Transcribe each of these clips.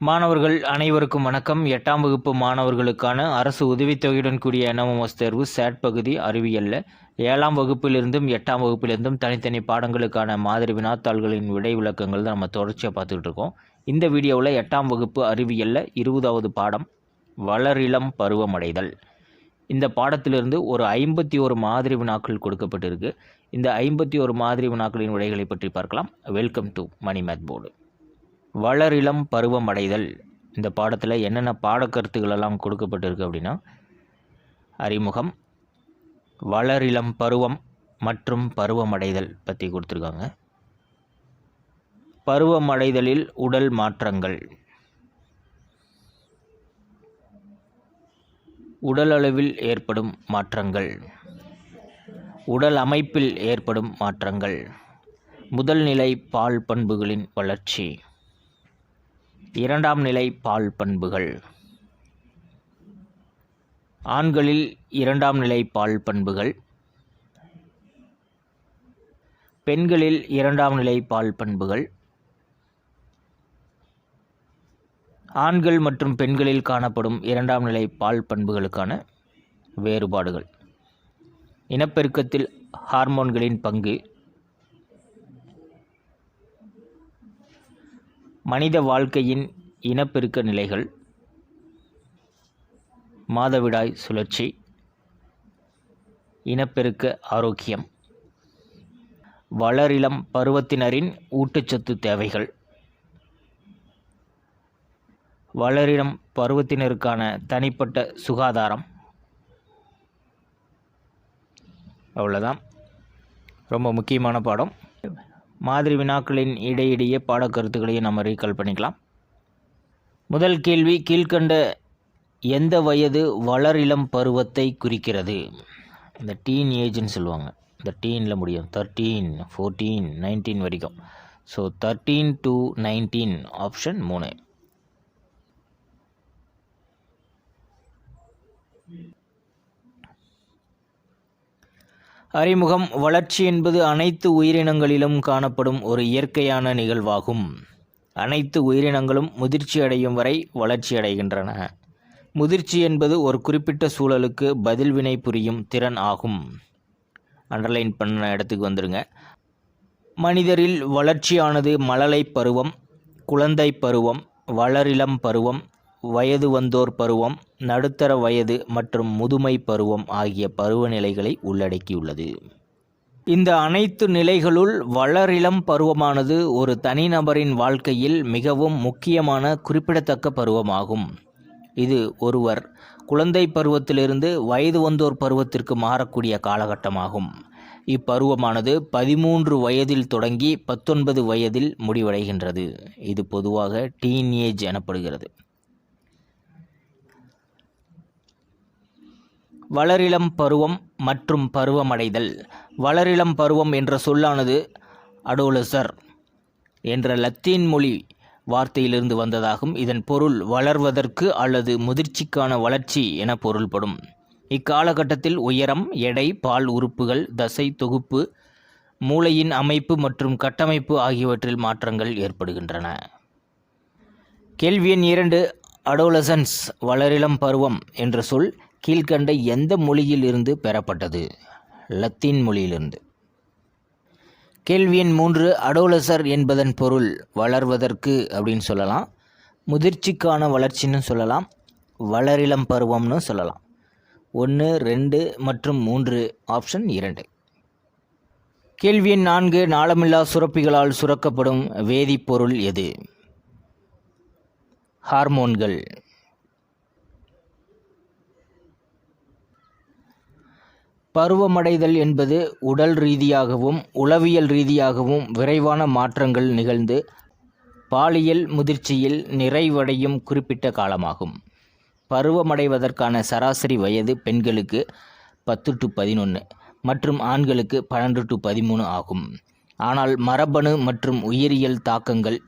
மாணவர்கள் அனைவருக்கும் வணக்கம். எட்டாம் வகுப்பு மாணவர்களுக்கான அரசு உதவித்தொகையுடன் கூடிய என்எம்எஸ் தேர்வு சேட் பகுதி அறிவியல்ல. ஏழாம் வகுப்பிலிருந்தும் எட்டாம் வகுப்பிலிருந்தும் தனித்தனி பாடங்களுக்கான மாதிரி வினாத்தாள்களின் விடை விளக்கங்கள் தான் நம்ம தொடர்ச்சியாக பார்த்துக்கிட்டு இருக்கோம். இந்த வீடியோவில் எட்டாம் வகுப்பு அறிவியல்ல இருபதாவது பாடம் வளரிளம் பருவமடைதல். இந்த பாடத்திலிருந்து ஒரு ஐம்பத்தி ஒரு மாதிரி வினாக்கள் கொடுக்கப்பட்டிருக்கு. இந்த ஐம்பத்தி ஒரு மாதிரி வினாக்களின் விடைகளை பற்றி பார்க்கலாம். Welcome to Mani math board வளரிளம் பருவம் அடைதல் இந்த பாடத்தில் என்னென்ன பாடக்கருத்துக்களெல்லாம் கொடுக்கப்பட்டிருக்கு அப்படின்னா அறிமுகம் வளரிளம் பருவம் மற்றும் பருவமடைதல் பற்றி கொடுத்துருக்காங்க. பருவமடைதலில் உடல் மாற்றங்கள். உடல் அளவில் ஏற்படும் மாற்றங்கள். உடல் அமைப்பில் ஏற்படும் மாற்றங்கள். முதல் நிலை பால் பண்புகளின் வளர்ச்சி. இரண்டாம் நிலை பால் பண்புகள். ஆண்களில் இரண்டாம் நிலை பால் பண்புகள். பெண்களில் இரண்டாம் நிலை பால் பண்புகள். ஆண்கள் மற்றும் பெண்களில் காணப்படும் இரண்டாம் நிலை பால் பண்புகளுக்கான வேறுபாடுகள். இனப்பெருக்கத்தில் ஹார்மோன்களின் பங்கு மனித வாழ்க்கையின் இனப்பெருக்க நிலைகள். மாதவிடாய் சுழற்சி. இனப்பெருக்க ஆரோக்கியம். வளரிளம் பருவத்தினரின் ஊட்டச்சத்து தேவைகள். வளரிளம் பருவத்தினருக்கான தனிப்பட்ட சுகாதாரம். அவ்வளோதான் ரொம்ப முக்கியமான பாடம். மாதிரி வினாக்களின் இடையிடையே பாடக்கருத்துக்களையும் நம்ம ரீகால் பண்ணிக்கலாம். முதல் கேள்வி கீழ்கண்ட எந்த வயது வளரிளம் பருவத்தை குறிக்கிறது? இந்த டீன் ஏஜ்னு சொல்லுவாங்க. இந்த டீனில் முடியும். தேர்ட்டீன் ஃபோர்டீன் நைன்டீன் வரைக்கும். So thirteen to nineteen option மூணு. அறிமுகம் வளர்ச்சி என்பது அனைத்து உயிரினங்களிலும் காணப்படும் ஒரு இயற்கையான நிகழ்வாகும். அனைத்து உயிரினங்களும் முதிர்ச்சி அடையும் வரை வளர்ச்சி அடைகின்றன. முதிர்ச்சி என்பது ஒரு குறிப்பிட்ட சூழலுக்கு பதில் வினை புரியும் திறன் ஆகும். அண்டர்லைன் பண்ண இடத்துக்கு வந்துருங்க. மனிதரில் வளர்ச்சியானது மழலை பருவம் குழந்தை பருவம் வளரிளம் பருவம் வயது வந்தோர் பருவம் நடுத்தர வயது மற்றும் முதுமை பருவம் ஆகிய பருவநிலைகளை உள்ளடக்கியுள்ளது. இந்த அனைத்து நிலைகளுள் வளரிளம் பருவமானது ஒரு தனிநபரின் வாழ்க்கையில் மிகவும் முக்கியமான குறிப்பிடத்தக்க பருவமாகும். இது ஒருவர் குழந்தை பருவத்திலிருந்து வயது வந்தோர் பருவத்திற்கு மாறக்கூடிய காலகட்டமாகும். இப்பருவமானது பதிமூன்று வயதில் தொடங்கி பத்தொன்பது வயதில் முடிவடைகின்றது. இது பொதுவாக டீனேஜ் எனப்படுகிறது. வளரிளம் பருவம் மற்றும் பருவமடைதல். வளரிளம் பருவம் என்ற சொல்லானது அடோலசர் என்ற லத்தீன் மொழி வார்த்தையிலிருந்து வந்ததாகும். இதன் பொருள் வளர்வதற்கு அல்லது முதிர்ச்சிக்கான வளர்ச்சி என பொருள்படும். இக்காலகட்டத்தில் உயரம் எடை பால் உறுப்புகள் தசை தொகுப்பு மூளையின் அமைப்பு மற்றும் கட்டமைப்பு ஆகியவற்றில் மாற்றங்கள் ஏற்படுகின்றன. கேள்வி எண் இரண்டு அடோலசன்ஸ் வளரிளம் பருவம் என்ற சொல் கீழ்கண்ட எந்த மொழியில் இருந்து பெறப்பட்டது? லத்தீன் மொழியிலிருந்து. கேள்வி எண் மூன்று அடோலசர் என்பதன் பொருள் வளர்வதற்கு அப்படின்னு சொல்லலாம். முதிர்ச்சிக்கான வளர்ச்சின்னு சொல்லலாம். வளரிளம் பருவம்னு சொல்லலாம். ஒன்று ரெண்டு மற்றும் மூன்று ஆப்ஷன் இரண்டு. கேள்வி எண் நான்கு நாளமில்லா சுரப்பிகளால் சுரக்கப்படும் வேதிப்பொருள் எது? ஹார்மோன்கள். பருவமடைதல் என்பது உடல் ரீதியாகவும் உளவியல் ரீதியாகவும் விரைவான மாற்றங்கள் நிகழ்ந்து பாலியல் முதிர்ச்சியில் நிறைவடையும் குறிப்பிட்ட காலமாகும். பருவமடைவதற்கான சராசரி வயது பெண்களுக்கு பத்து டு பதினொன்று மற்றும் ஆண்களுக்கு பன்னெண்டு டு பதிமூணு ஆகும். ஆனால் மரபணு மற்றும் உயிரியல் தாக்கங்கள்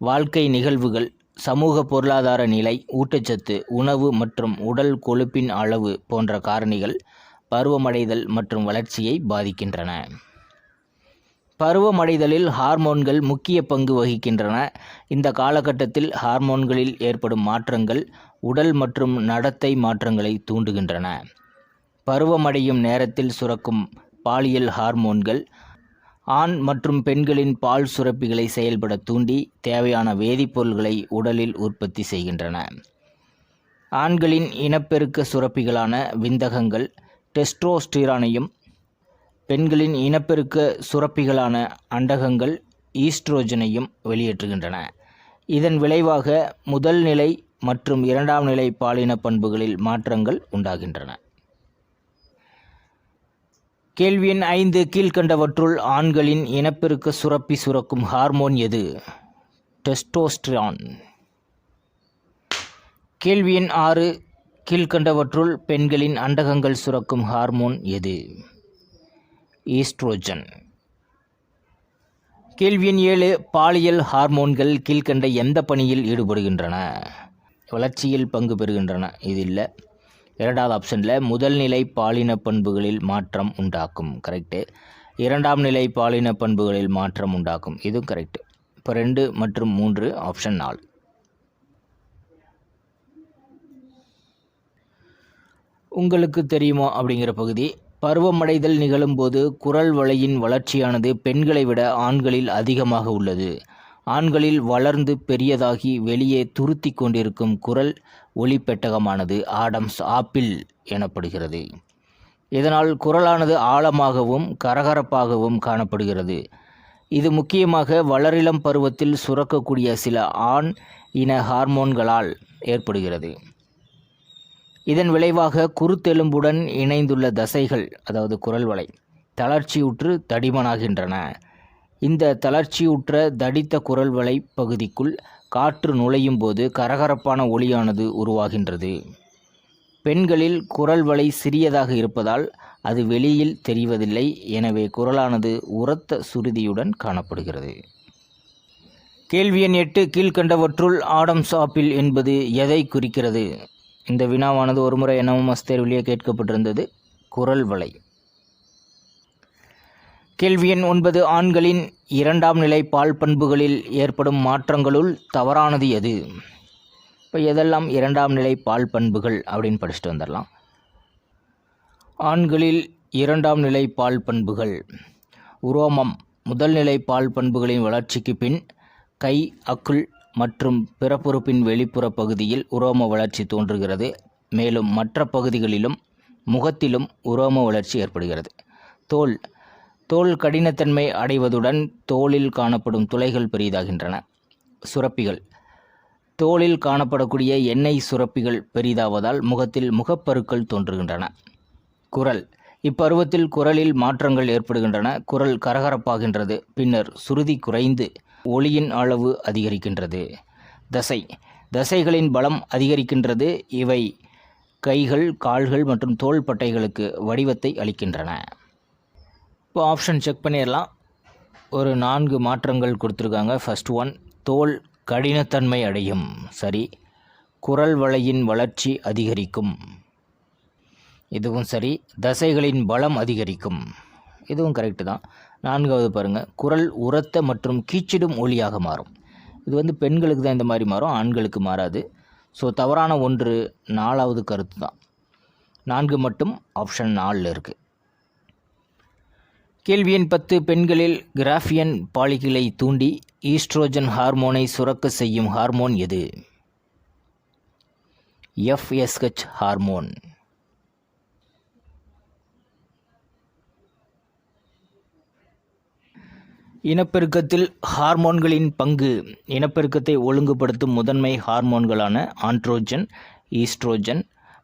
வாழ்க்கை நிகழ்வுகள் சமூக பொருளாதார நிலை ஊட்டச்சத்து உணவு மற்றும் உடல் கொழுப்பின் அளவு போன்ற காரணிகள் பருவமடைதல் மற்றும் வளர்ச்சியை பாதிக்கின்றன. பருவமடைதலில் ஹார்மோன்கள் முக்கிய பங்கு வகிக்கின்றன. இந்த காலகட்டத்தில் ஹார்மோன்களில் ஏற்படும் மாற்றங்கள் உடல் மற்றும் நடத்தை மாற்றங்களை தூண்டுகின்றன. பருவமடையும் நேரத்தில் சுரக்கும் பாலியல் ஹார்மோன்கள் ஆண் மற்றும் பெண்களின் பால் சுரப்பிகளை செயல்பட தூண்டி தேவையான வேதிப்பொருள்களை உடலில் உற்பத்தி செய்கின்றன. ஆண்களின் இனப்பெருக்க சுரப்பிகளான விந்தகங்கள் டெஸ்ட்ரோஸ்டிரானையும் பெண்களின் இனப்பெருக்க சுரப்பிகளான அண்டகங்கள் ஈஸ்ட்ரோஜனையும் வெளியேற்றுகின்றன. இதன் விளைவாக முதல் நிலை மற்றும் இரண்டாம் நிலை பாலின பண்புகளில் மாற்றங்கள் உண்டாகின்றன. கேள்வி எண் ஐந்து கீழ்கண்டவற்றுள் ஆண்களின் இனப்பெருக்க சுரப்பி சுரக்கும் ஹார்மோன் எது? டெஸ்டோஸ்டிரான். கேள்வி எண் ஆறு கீழ்கண்டவற்றுள் பெண்களின் அண்டகங்கள் சுரக்கும் ஹார்மோன் எது? ஈஸ்ட்ரோஜன். கேள்வியின் ஏழு பாலியல் ஹார்மோன்கள் கீழ்கண்ட எந்த பணியில் ஈடுபடுகின்றன? வளர்ச்சியில் பங்கு பெறுகின்றன. இது இல்லை இரண்டாவது ஆப்ஷனில் முதல் நிலை பாலின பண்புகளில் மாற்றம் உண்டாக்கும். கரெக்டு இரண்டாம் நிலை பாலின பண்புகளில் மாற்றம் உண்டாக்கும். இதுவும் கரெக்டு இப்போ ரெண்டு மற்றும் மூன்று ஆப்ஷன் நாலு. உங்களுக்கு தெரியுமா அப்படிங்கிற பகுதி. பருவமடைதல் நிகழும்போது குரல் வலையின் வளர்ச்சியானது பெண்களை விட ஆண்களில் அதிகமாக உள்ளது. ஆண்களில் வளர்ந்து பெரியதாகி வெளியே துருத்தி கொண்டிருக்கும் குரல் ஒளிப்பெட்டகமானது ஆடம்ஸ் ஆப்பிள் எனப்படுகிறது. இதனால் குரலானது ஆழமாகவும் கரகரப்பாகவும் காணப்படுகிறது. இது முக்கியமாக வளரிளம் பருவத்தில் சுரக்கக்கூடிய சில ஆண் இன ஹார்மோன்களால் ஏற்படுகிறது. இதன் விளைவாக குருத்தெலும்புடன் இணைந்துள்ள தசைகள் அதாவது குரல் வலை தளர்ச்சியுற்று தடிமனாகின்றன. இந்த தளர்ச்சியுற்ற தடித்த குரல் வலை பகுதிக்குள் காற்று நுழையும் போது கரகரப்பான ஒளியானது உருவாகின்றது. பெண்களில் குரல் வலை சிறியதாக இருப்பதால் அது வெளியில் தெரிவதில்லை. எனவே குரலானது உரத்த சுருதியுடன் காணப்படுகிறது. கேள்வி எண் எட்டு கீழ்கண்டவற்றுள் ஆடம்ஸ் ஆப்பிள் என்பது எதை குறிக்கிறது? இந்த வினாவானது ஒருமுறை என்எம்எஸ் தேர்விலேயே கேட்கப்பட்டிருந்தது. குரல் வலை. கேள்வி எண் ஒன்பது. ஆண்களின் இரண்டாம் நிலை பால் பண்புகளில் ஏற்படும் மாற்றங்களுள் தவறானது எது? இப்போ எதெல்லாம் இரண்டாம் நிலை பால் பண்புகள் அப்படின்னு படிச்சுட்டு வந்துடலாம். ஆண்களில் இரண்டாம் நிலை பால் பண்புகள். உரோமம். முதல் நிலை பால் பண்புகளின் வளர்ச்சிக்கு பின் கை அக்குள் மற்றும் பிறப்புறுப்பின் வெளிப்புற பகுதியில் உரோம வளர்ச்சி தோன்றுகிறது. மேலும் மற்ற பகுதிகளிலும் முகத்திலும் உரோம வளர்ச்சி ஏற்படுகிறது. தோல் தோல் கடினத்தன்மை அடைவதுடன் தோலில் காணப்படும் துளைகள் பெரிதாகின்றன. சுரப்பிகள். தோலில் காணப்படக்கூடிய எண்ணெய் சுரப்பிகள் பெரிதாவதால் முகத்தில் முகப்பருக்கள் தோன்றுகின்றன. குரல். இப்பருவத்தில் குரலில் மாற்றங்கள் ஏற்படுகின்றன. குரல் கரகரப்பாகின்றது. பின்னர் சுருதி குறைந்து ஒளியின் அளவு அதிகரிக்கின்றது. தசை. தசைகளின் பலம் அதிகரிக்கின்றது. இவை கைகள் கால்கள் மற்றும் தோல் பட்டைகளுக்கு வடிவத்தை அளிக்கின்றன. இப்போ ஆப்ஷன் செக் பண்ணிடலாம். ஒரு நான்கு மாற்றங்கள் கொடுத்துருக்காங்க. ஃபர்ஸ்ட் ஒன் தோல் கடினத்தன்மை அடையும். சரி. குரல் வளையின் வளர்ச்சி அதிகரிக்கும். இதுவும் சரி. தசைகளின் பலம் அதிகரிக்கும். இதுவும் கரெக்டு தான். நான்காவது பாருங்கள் குரல் உரத்த மற்றும் கீச்சிடும் ஒளியாக மாறும். இது வந்து பெண்களுக்கு தான் இந்த மாதிரி மாறும் ஆண்களுக்கு மாறாது. ஸோ தவறான ஒன்று நாலாவது கருத்து தான். நான்கு மட்டும் ஆப்ஷன் நாலில் இருக்குது கேள்வி எண் பத்து பெண்களில் கிராஃபியன் பாலிகளை தூண்டி ஈஸ்ட்ரோஜன் ஹார்மோனை சுரக்க செய்யும் ஹார்மோன் எது? எஃப்எஸ்ஹெச் ஹார்மோன் இனப்பெருக்கத்தில் ஹார்மோன்களின் பங்கு. இனப்பெருக்கத்தை ஒழுங்குபடுத்தும் முதன்மை ஹார்மோன்களான ஆண்ட்ரோஜன் ஈஸ்ட்ரோஜன்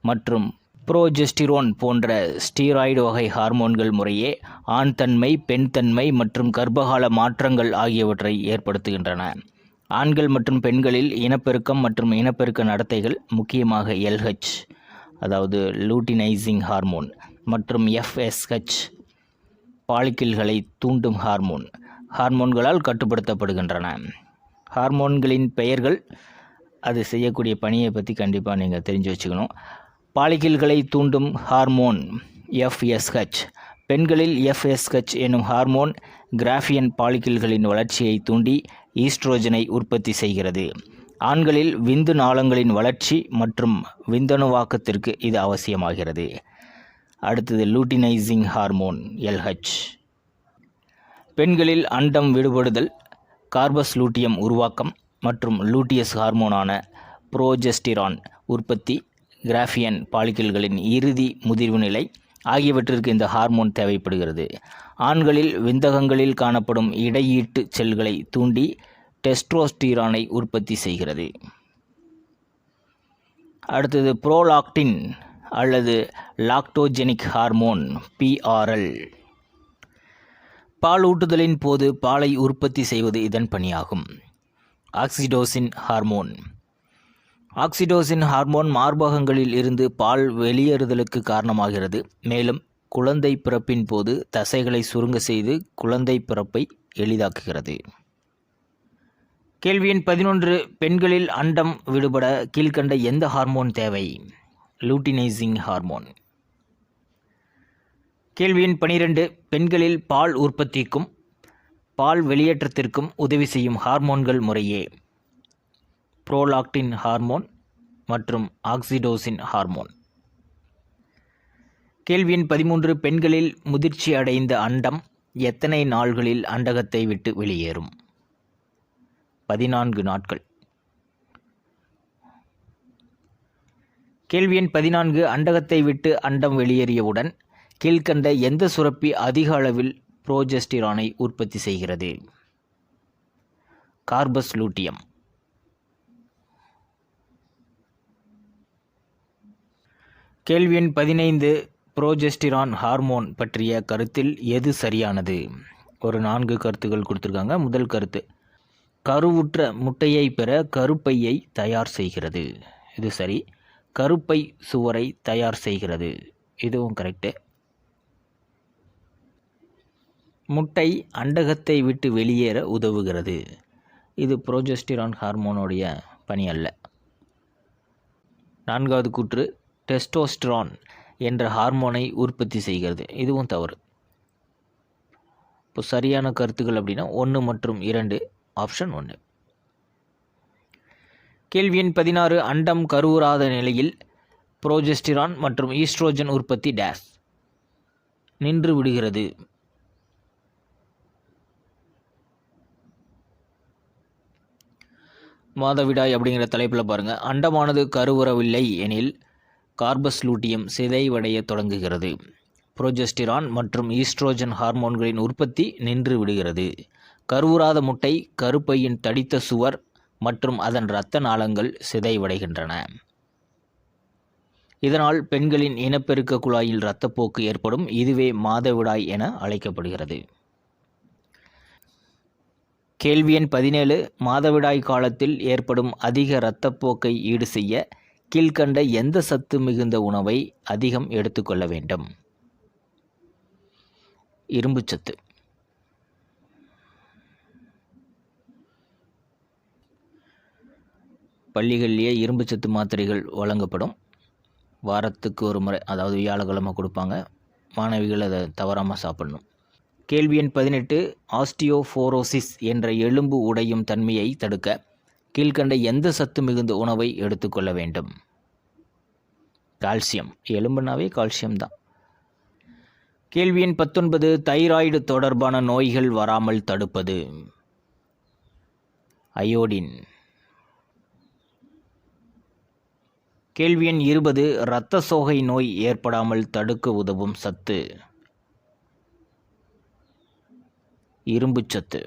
மற்றும் புரோஜெஸ்டிரோன் போன்ற ஸ்டீராய்டு வகை ஹார்மோன்கள் முறையே ஆண் தன்மை பெண் தன்மை மற்றும் கர்ப்பகால மாற்றங்கள் ஆகியவற்றை ஏற்படுத்துகின்றன. ஆண்கள் மற்றும் பெண்களில் இனப்பெருக்கம் மற்றும் இனப்பெருக்க நடத்தைகள் முக்கியமாக எல்ஹெச் அதாவது லூட்டினைசிங் ஹார்மோன் மற்றும் எஃப்எஸ்ஹெச் பாலிக்கிள்களை தூண்டும் ஹார்மோன். ஹார்மோன்களால் கட்டுப்படுத்தப்படுகின்றன. ஹார்மோன்களின் பெயர்கள் அது செய்யக்கூடிய பணியை பற்றி கண்டிப்பாக நீங்கள் தெரிஞ்சு வச்சுக்கணும். பாலிகில்களை தூண்டும் ஹார்மோன் எஃப்எஸ்ஹெச் பெண்களில் எஃப்எஸ்ஹெச் எனும் ஹார்மோன் கிராஃபியன் பாலிகில்களின் வளர்ச்சியை தூண்டி ஈஸ்ட்ரோஜனை உற்பத்தி செய்கிறது. ஆண்களில் விந்து நாளங்களின் வளர்ச்சி மற்றும் விந்தணுவாக்கத்திற்கு இது அவசியமாகிறது. அடுத்தது லூட்டினைசிங் ஹார்மோன் எல்ஹெச் பெண்களில் அண்டம் விடுபடுதல் கார்பஸ் லூட்டியம் உருவாக்கம் மற்றும் லூட்டியஸ் ஹார்மோனான புரோஜெஸ்டிரான் உற்பத்தி கிராஃபியன் பாலிக்கிள்களின் இறுதி முதிர்வு நிலை ஆகியவற்றிற்கு இந்த ஹார்மோன் தேவைப்படுகிறது. ஆண்களில் விந்தகங்களில் காணப்படும் இடையீட்டு செல்களை தூண்டி டெஸ்ட்ரோஸ்டிரானை உற்பத்தி செய்கிறது. அடுத்தது புரோலாக்டின் அல்லது லாக்டோஜெனிக் ஹார்மோன் பிஆர்எல் பாலூட்டுதலின் போது பாலை உற்பத்தி செய்வது இதன் பணியாகும். Oxytocin hormone. ஆக்சிடோசின் ஹார்மோன் மார்பகங்களில் இருந்து பால் வெளியேறுதலுக்கு காரணமாகிறது. மேலும் குழந்தை பிறப்பின் போது தசைகளை சுருங்க செய்து குழந்தை பிறப்பை எளிதாக்குகிறது. கேள்வியின் பதினொன்று. பெண்களில் அண்டம் விடுபட கீழ்கண்ட எந்த ஹார்மோன் தேவை? Luteinising hormone. கேள்வி எண் பனிரெண்டு பெண்களில் பால் உற்பத்திக்கும் பால் வெளியேற்றத்திற்கும் உதவி செய்யும் ஹார்மோன்கள் முறையே. புரோலாக்டின் ஹார்மோன் மற்றும் ஆக்சிடோசின் ஹார்மோன். கேள்வி எண் பதிமூன்று பெண்களில் முதிர்ச்சி அடைந்த அண்டம் எத்தனை நாள்களில் அண்டகத்தை விட்டு வெளியேறும்? பதினான்கு நாட்கள். கேள்வி எண் பதினான்கு அண்டகத்தை விட்டு அண்டம் வெளியேறியவுடன் கீழ்கண்ட எந்த சுரப்பி அதிக அளவில் புரோஜெஸ்டிரானை உற்பத்தி செய்கிறது? Corpus luteum. கேள்வி எண் பதினைந்து புரோஜெஸ்டிரான் ஹார்மோன் பற்றிய கருத்தில் எது சரியானது? ஒரு நான்கு கருத்துக்கள் கொடுத்துருக்காங்க. முதல் கருத்து கருவுற்ற முட்டையை பெற கருப்பையை தயார் செய்கிறது. இது சரி கருப்பை சுவரை தயார் செய்கிறது. இதுவும் கரெக்டு முட்டை அண்டகத்தை விட்டு வெளியேற உதவுகிறது. இது புரோஜெஸ்டிரான் ஹார்மோனுடைய பணி அல்ல. நான்காவது கூற்று டெஸ்டோஸ்டிரான் என்ற ஹார்மோனை உற்பத்தி செய்கிறது. இதுவும் தவறு. இப்போ சரியான கருத்துக்கள் அப்படின்னா ஒன்று மற்றும் இரண்டு ஆப்ஷன் ஒன்று கேள்வி எண் பதினாறு அண்டம் கருவுறாத நிலையில் புரோஜெஸ்டிரான் மற்றும் ஈஸ்ட்ரோஜன் உற்பத்தி டேஸ் நின்று விடுகிறது. மாதவிடாய் அப்படிங்கிற தலைப்பில் பாருங்கள் அண்டமானது கருவுறவில்லை எனில் கார்பஸ்லூட்டியம் சிதைவடைய தொடங்குகிறது. புரோஜெஸ்டிரான் மற்றும் ஈஸ்ட்ரோஜன் ஹார்மோன்களின் உற்பத்தி நின்று விடுகிறது. கருவுறாத முட்டை கருப்பையின் தடித்த சுவர் மற்றும் அதன் இரத்த நாளங்கள் சிதைவடைகின்றன. இதனால் பெண்களின் இனப்பெருக்க குழாயில் இரத்தப்போக்கு ஏற்படும். இதுவே மாதவிடாய் என அழைக்கப்படுகிறது. கேள்வி எண் பதினேழு மாதவிடாய் காலத்தில் ஏற்படும் அதிக இரத்தப்போக்கை ஈடு செய்ய கீழ்கண்ட எந்த சத்து மிகுந்த உணவை அதிகம் எடுத்துக்கொள்ள வேண்டும்? இரும்புச்சத்து பள்ளிகளிலேயே இரும்புச்சத்து மாத்திரைகள் வழங்கப்படும். வாரத்துக்கு ஒரு முறை அதாவது வியாழக்கிழமை கொடுப்பாங்க. மாணவிகள் அதை தவறாமல் சாப்பிடணும். கேள்வி எண் பதினெட்டு ஆஸ்டியோஃபோரோசிஸ் என்ற எலும்பு உடையும் தன்மையை தடுக்க கீழ்கண்ட எந்த சத்து மிகுந்த உணவை எடுத்துக்கொள்ள வேண்டும்? கால்சியம். எலும்புனாவே கால்சியம் தான். கேள்வி எண் பத்தொன்பது தைராய்டு தொடர்பான நோய்கள் வராமல் தடுப்பது. அயோடின். கேள்வி எண் இருபது இரத்த சோகை நோய் ஏற்படாமல் தடுக்க உதவும் சத்து. இரும்புச்சத்து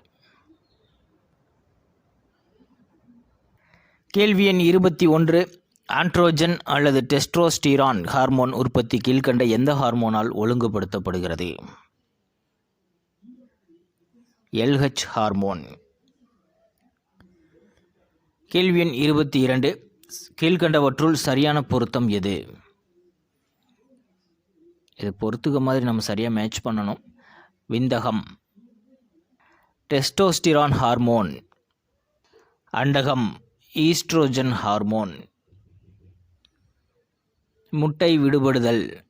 கேள்வி எண் இருபத்தி ஒன்று ஆண்ட்ரோஜன் அல்லது டெஸ்ட்ரோஸ்டீரான் ஹார்மோன் உற்பத்தி கீழ்கண்ட எந்த ஹார்மோனால் ஒழுங்குபடுத்தப்படுகிறது? LH hormone. கேள்வி எண் இருபத்தி இரண்டு கீழ்கண்டவற்றுள் சரியான பொருத்தம் எது? இது பொருத்துக மாதிரி நம்ம சரியாக மேட்ச் பண்ணணும். விந்தகம். Testosterone hormone. அண்டகம் oestrogen hormone. முட்டை விடுபடுதல்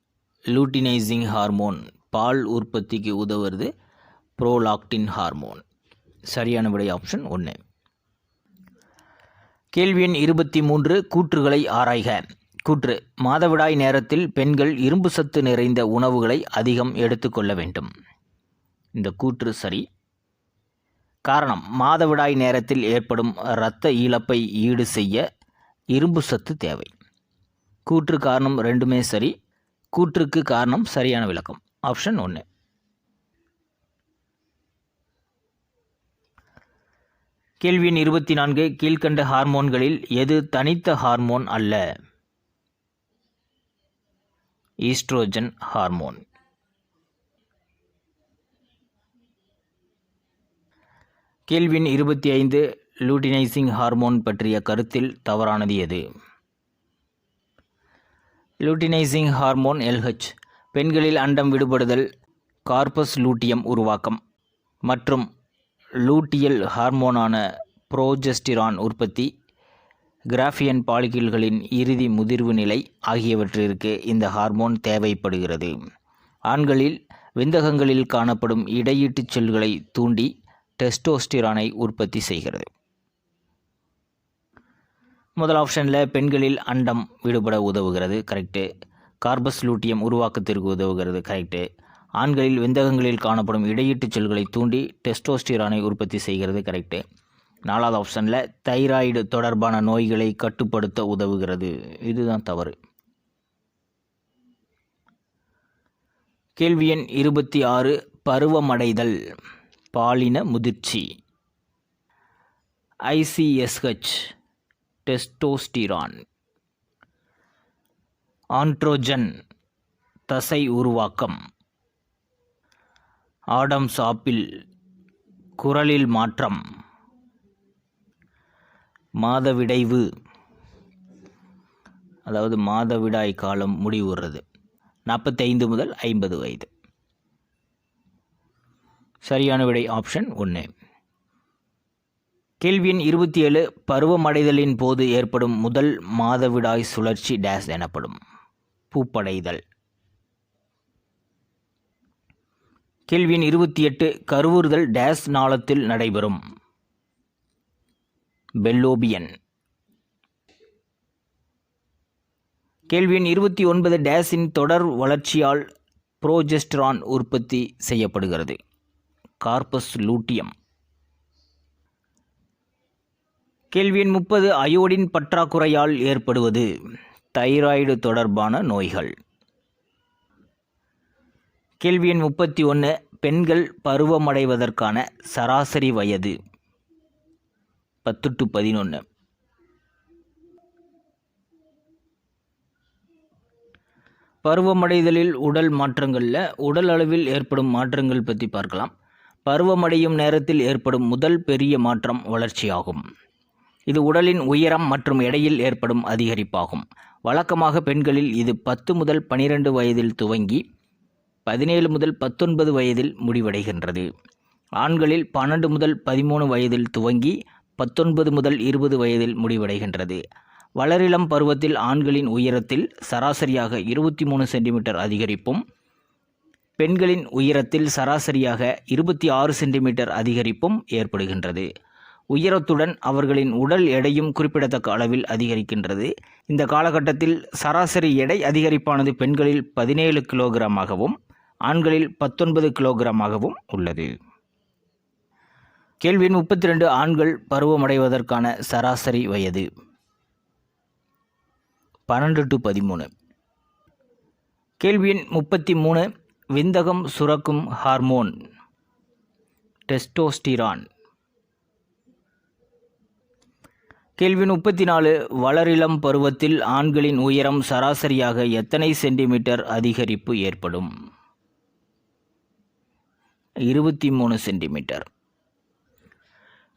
லூட்டினைசிங் ஹார்மோன். பால் உற்பத்திக்கு உதவுறது ப்ரோலாக்டின் ஹார்மோன். சரியான விடை ஆப்ஷன் ஒன்று கேள்வி எண் இருபத்தி மூன்று கூற்றுகளை ஆராய்க. கூற்று மாதவிடாய் நேரத்தில் பெண்கள் இரும்பு சத்து நிறைந்த உணவுகளை அதிகம் எடுத்துக்கொள்ள வேண்டும். இந்த கூற்று சரி. காரணம் மாதவிடாய் நேரத்தில் ஏற்படும் இரத்த இழப்பை ஈடு செய்ய இரும்பு சத்து தேவை. கூற்று காரணம் ரெண்டுமே சரி. கூற்றுக்கு காரணம் சரியான விளக்கம். ஆப்ஷன் ஒன்று கேள்வி எண் இருபத்தி நான்கு. கீழ்கண்ட ஹார்மோன்களில் எது தனித்த ஹார்மோன் அல்ல? Oestrogen hormone. கேள்வின் இருபத்தி ஐந்து லூட்டினைசிங் ஹார்மோன் பற்றிய கருத்தில் தவறானது எது? Luteinizing hormone LH. பெண்களில் அண்டம் விடுபடுதல் கார்பஸ் லூட்டியம் உருவாக்கம். மற்றும் லூட்டியல் ஹார்மோனான புரோஜெஸ்டிரான் உற்பத்தி கிராஃபியன் பாலிகிள்களின் இறுதி முதிர்வு நிலை ஆகியவற்றிற்கு இந்த ஹார்மோன் தேவைப்படுகிறது. ஆண்களில் விந்தகங்களில் காணப்படும் இடையீட்டுச் செல்களை தூண்டி டெஸ்டோஸ்டிரானை உற்பத்தி செய்கிறது. முதல் ஆப்ஷனில் பெண்களில் அண்டம் விடுபட உதவுகிறது கரெக்டு கார்பஸ் லூட்டியம் உருவாக்கத்திற்கு உதவுகிறது கரெக்டு ஆண்களில் விந்தகங்களில் காணப்படும் இடையீட்டுச் செல்களை தூண்டி டெஸ்டோஸ்டிரானை உற்பத்தி செய்கிறது கரெக்டு நாலாவது ஆப்ஷனில் தைராய்டு தொடர்பான நோய்களை கட்டுப்படுத்த உதவுகிறது. இதுதான் தவறு. கேள்வி எண் இருபத்தி ஆறு பருவமடைதல். பாலின முதிர்ச்சி. ஐசிஎஸ்ஹெச் டெஸ்டோஸ்டிரான் ஆண்ட்ரோஜன் தசை உருவாக்கம். ஆடம்ஸ் ஆப்பிள் குரலில் மாற்றம். மாதவிடைவு அதாவது மாதவிடாய் காலம் முடிவுறது. நாற்பத்தைந்து முதல் ஐம்பது வயது. சரியான விடை ஆப்ஷன் ஒன்று கேள்வி எண் இருபத்தி ஏழு பருவமடைதலின் போது ஏற்படும் முதல் மாதவிடாய் சுழற்சி டேஸ் எனப்படும். பூப்படைதல். கேள்வி எண் இருபத்தி எட்டு கருவுறுதல் டேஸ் நாளத்தில் நடைபெறும். பெல்லோபியன் கேள்வி எண் இருபத்தி ஒன்பது டேஸின் தொடர் வளர்ச்சியால் புரோஜெஸ்ட்ரான் உற்பத்தி செய்யப்படுகிறது. Corpus luteum. கேள்வி எண் முப்பது அயோடின் பற்றாக்குறையால் ஏற்படுவது தைராய்டு தொடர்பான நோய்கள். கேள்வி எண் முப்பத்தி ஒன்று பெண்கள் பருவமடைவதற்கான சராசரி வயது. பத்து டு பதினொன்று பருவமடைதலில் உடல் மாற்றங்களில் உடல் அளவில் ஏற்படும் மாற்றங்கள் பற்றி பார்க்கலாம். பருவமடையும் நேரத்தில் ஏற்படும் முதல் பெரிய மாற்றம் வளர்ச்சியாகும். இது உடலின் உயரம் மற்றும் எடையில் ஏற்படும் அதிகரிப்பாகும். வழக்கமாக பெண்களில் இது பத்து முதல் பனிரெண்டு வயதில் துவங்கி பதினேழு முதல் பத்தொன்பது வயதில் முடிவடைகின்றது. ஆண்களில் பன்னெண்டு முதல் பதிமூணு வயதில் துவங்கி பத்தொன்பது முதல் இருபது வயதில் முடிவடைகின்றது. வளரிளம் பருவத்தில் ஆண்களின் உயரத்தில் சராசரியாக இருபத்தி மூணு சென்டிமீட்டர் அதிகரிப்பும் பெண்களின் உயரத்தில் சராசரியாக இருபத்தி ஆறு சென்டிமீட்டர் அதிகரிப்பும் ஏற்படுகின்றது. உயரத்துடன் அவர்களின் உடல் எடையும் குறிப்பிடத்தக்க அளவில் அதிகரிக்கின்றது. இந்த காலகட்டத்தில் சராசரி எடை அதிகரிப்பானது பெண்களில் பதினேழு கிலோகிராமாகவும் ஆண்களில் பத்தொன்பது கிலோகிராமாகவும் உள்ளது. கேள்வி முப்பத்தி ரெண்டு ஆண்கள் பருவமடைவதற்கான சராசரி வயது? பன்னெண்டு டு பதிமூணு. கேள்வி எண் முப்பத்தி மூணு விந்தகம் சுரக்கும் ஹார்மோன். டெஸ்டோஸ்டிரான். கேள்வி முப்பத்தி நாலு வளரிளம் பருவத்தில் ஆண்களின் உயரம் சராசரியாக எத்தனை சென்டிமீட்டர் அதிகரிப்பு ஏற்படும்? இருபத்தி மூணு சென்டிமீட்டர்.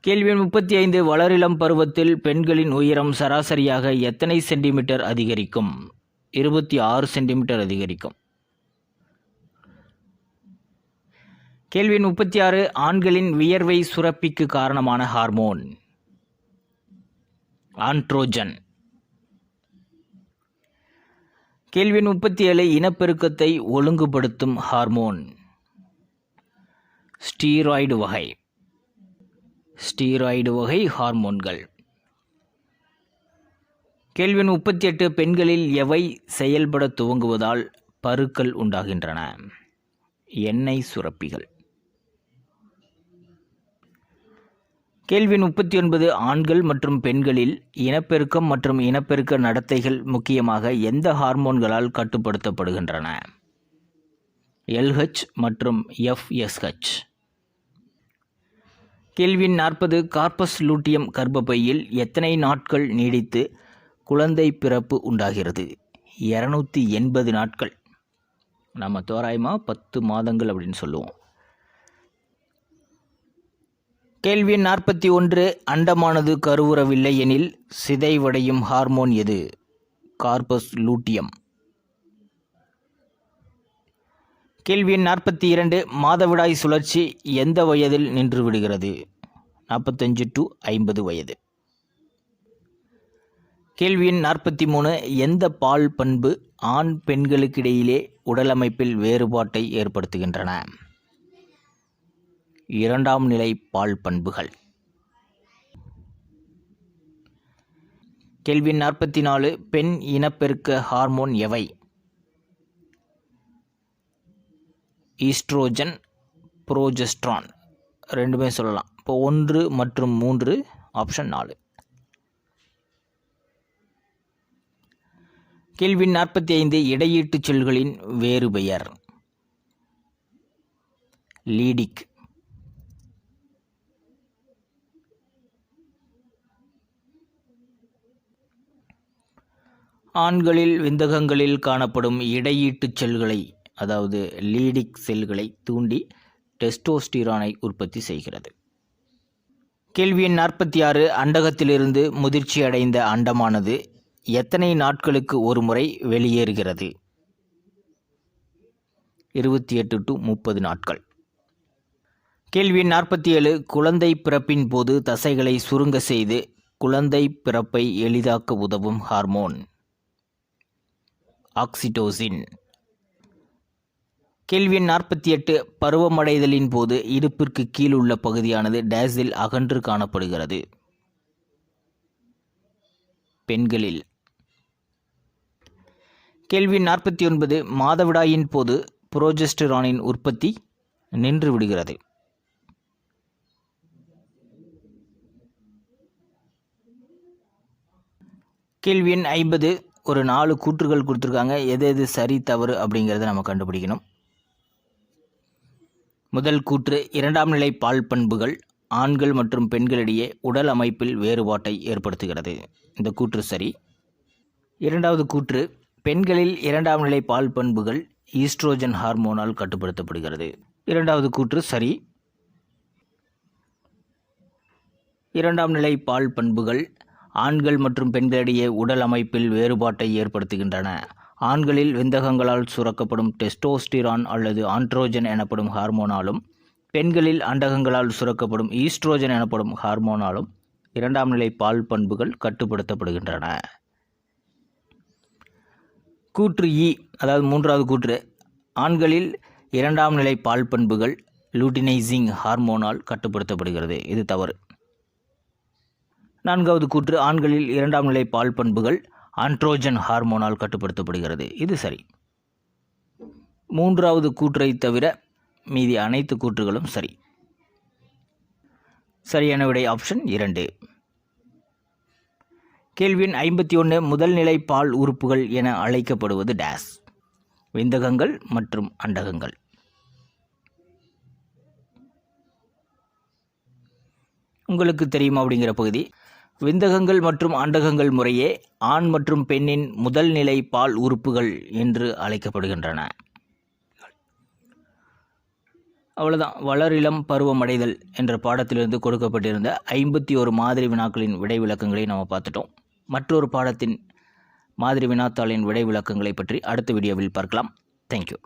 கேள்வி முப்பத்தி ஐந்து வளரிளம் பருவத்தில் பெண்களின் உயரம் சராசரியாக எத்தனை சென்டிமீட்டர் அதிகரிக்கும்? இருபத்தி ஆறு சென்டிமீட்டர் அதிகரிக்கும். கேள்வி முப்பத்தி ஆறு ஆண்களின் வியர்வை சுரப்பிக்கு காரணமான ஹார்மோன். ஆண்ட்ரோஜன். கேள்வி முப்பத்தி ஏழு இனப்பெருக்கத்தை ஒழுங்குபடுத்தும் ஹார்மோன். ஸ்டீராய்டு வகை. ஸ்டீராய்டு வகை ஹார்மோன்கள். கேள்வி முப்பத்தி எட்டு பெண்களில் எவை செயல்பட துவங்குவதால் பருக்கள் உண்டாகின்றன? எண்ணெய் சுரப்பிகள். கேள்வி முப்பத்தி ஒன்பது ஆண்கள் மற்றும் பெண்களில் இனப்பெருக்கம் மற்றும் இனப்பெருக்க நடத்தைகள் முக்கியமாக எந்த ஹார்மோன்களால் கட்டுப்படுத்தப்படுகின்றன? எல்ஹெச் மற்றும் எஃப்எஸ்ஹெச். கேள்வி நாற்பது கார்பஸ் லூட்டியம் கர்ப்பப்பையில் எத்தனை நாட்கள் நீடித்து குழந்தை பிறப்பு உண்டாகிறது? இரநூத்தி எண்பது நாட்கள். நம்ம தோராயமாக பத்து மாதங்கள் அப்படின்னு சொல்லுவோம். கேள்வி நாற்பத்தி ஒன்று அண்டமானது கருவுறவில்லை எனில் சிதைவடையும் ஹார்மோன் எது? Corpus luteum. கேள்வி நாற்பத்தி இரண்டு மாதவிடாய் சுழற்சி எந்த வயதில் நின்று விடுகிறது நாற்பத்தஞ்சு டு ஐம்பது வயது. கேள்வி நாற்பத்தி மூணு எந்த பால் பண்பு ஆண் பெண்களுக்கிடையிலே உடலமைப்பில் வேறுபாட்டை ஏற்படுத்துகின்றன? இரண்டாம் நிலை பால் பண்புகள். கேள்வி நாற்பத்தி நாலு பெண் இனப்பெருக்க ஹார்மோன் எவை? Oestrogen progesterone. ரெண்டுமே சொல்லலாம். இப்போ ஒன்று மற்றும் மூன்று ஆப்ஷன் நாலு. கேள்வி நாற்பத்தி ஐந்து இடையீட்டுச் செல்களின் வேறு பெயர் லீடிக். ஆண்களில் விந்தகங்களில் காணப்படும் இடையீட்டுச் செல்களை அதாவது லீடிக் செல்களை தூண்டி டெஸ்டோஸ்டிரானை உற்பத்தி செய்கிறது. கேள்வி எண் நாற்பத்தி ஆறு அண்டகத்திலிருந்து முதிர்ச்சி அடைந்த அண்டமானது எத்தனை நாட்களுக்கு ஒரு முறை வெளியேறுகிறது? இருபத்தி எட்டு டு முப்பது நாட்கள். கேள்வி எண் நாற்பத்தி ஏழு குழந்தை பிறப்பின் போது தசைகளை சுருங்க செய்து குழந்தை பிறப்பை எளிதாக்க உதவும் ஹார்மோன். ஆக்சிடோசின். கேள்வி எண் நாற்பத்தி எட்டு பருவமடைதலின் போது இடுப்பிற்கு கீழ் உள்ள பகுதியானது டேஸில் அகன்று காணப்படுகிறது. பெண்களில். கேள்வி நாற்பத்தி ஒன்பது மாதவிடாயின் போது புரோஜெஸ்டரானின் உற்பத்தி நின்று விடுகிறது. கேள்வி எண் ஐம்பது ஒரு நாலு கூற்றுகள் கொடுத்துருக்காங்க. எது எது சரி தவறு அப்படிங்கிறத நம்ம கண்டுபிடிக்கணும். முதல் கூற்று இரண்டாம் நிலை பால் பண்புகள் ஆண்கள் மற்றும் பெண்களிடையே உடல் அமைப்பில் வேறுபாட்டை ஏற்படுத்துகிறது. இந்த கூற்று சரி. இரண்டாவது கூற்று பெண்களில் இரண்டாம் நிலை பால் பண்புகள் ஈஸ்ட்ரோஜன் ஹார்மோனால் கட்டுப்படுத்தப்படுகிறது. இரண்டாவது கூற்று சரி. இரண்டாம் நிலை பால் பண்புகள் ஆண்கள் மற்றும் பெண்களிடையே உடல் அமைப்பில் வேறுபாட்டை ஏற்படுத்துகின்றன. ஆண்களில் விந்தகங்களால் சுரக்கப்படும் டெஸ்டோஸ்டிரான் அல்லது ஆண்ட்ரோஜன் எனப்படும் ஹார்மோனாலும் பெண்களில் அண்டகங்களால் சுரக்கப்படும் ஈஸ்ட்ரோஜன் எனப்படும் ஹார்மோனாலும் இரண்டாம் நிலை பால் பண்புகள் கட்டுப்படுத்தப்படுகின்றன. கூற்று இ அதாவது மூன்றாவது கூற்று. ஆண்களில் இரண்டாம் நிலை பால் பண்புகள் லூட்டினைசிங் ஹார்மோனால் கட்டுப்படுத்தப்படுகிறது. இது தவறு. நான்காவது கூற்று ஆண்களில் இரண்டாம் நிலை பால் பண்புகள் ஆண்ட்ரோஜன் ஹார்மோனால் கட்டுப்படுத்தப்படுகிறது. இது சரி. மூன்றாவது கூற்றை தவிர மீதி அனைத்து கூற்றுகளும் சரி. சரியான விடை ஆப்ஷன் இரண்டு. கேள்வி ஐம்பத்தி ஒன்று முதல் நிலை பால் உறுப்புகள் என அழைக்கப்படுவது டேஸ் விந்தகங்கள் மற்றும் அண்டகங்கள். உங்களுக்கு தெரியுமா அப்படிங்கிற பகுதி? விந்தகங்கள் மற்றும் அண்டகங்கள் முறையே ஆண் மற்றும் பெண்ணின் முதல் நிலை பால் உறுப்புகள் என்று அழைக்கப்படுகின்றன. அவ்வளோதான் வளரிளம் பருவமடைதல் என்ற பாடத்திலிருந்து கொடுக்கப்பட்டிருந்த ஐம்பத்தி ஒரு மாதிரி வினாக்களின் விடை விளக்கங்களை நம்ம பார்த்துட்டோம். மற்றொரு பாடத்தின் மாதிரி வினாத்தாளின் விடை விளக்கங்களை பற்றி அடுத்த வீடியோவில் பார்க்கலாம். தேங்க்யூ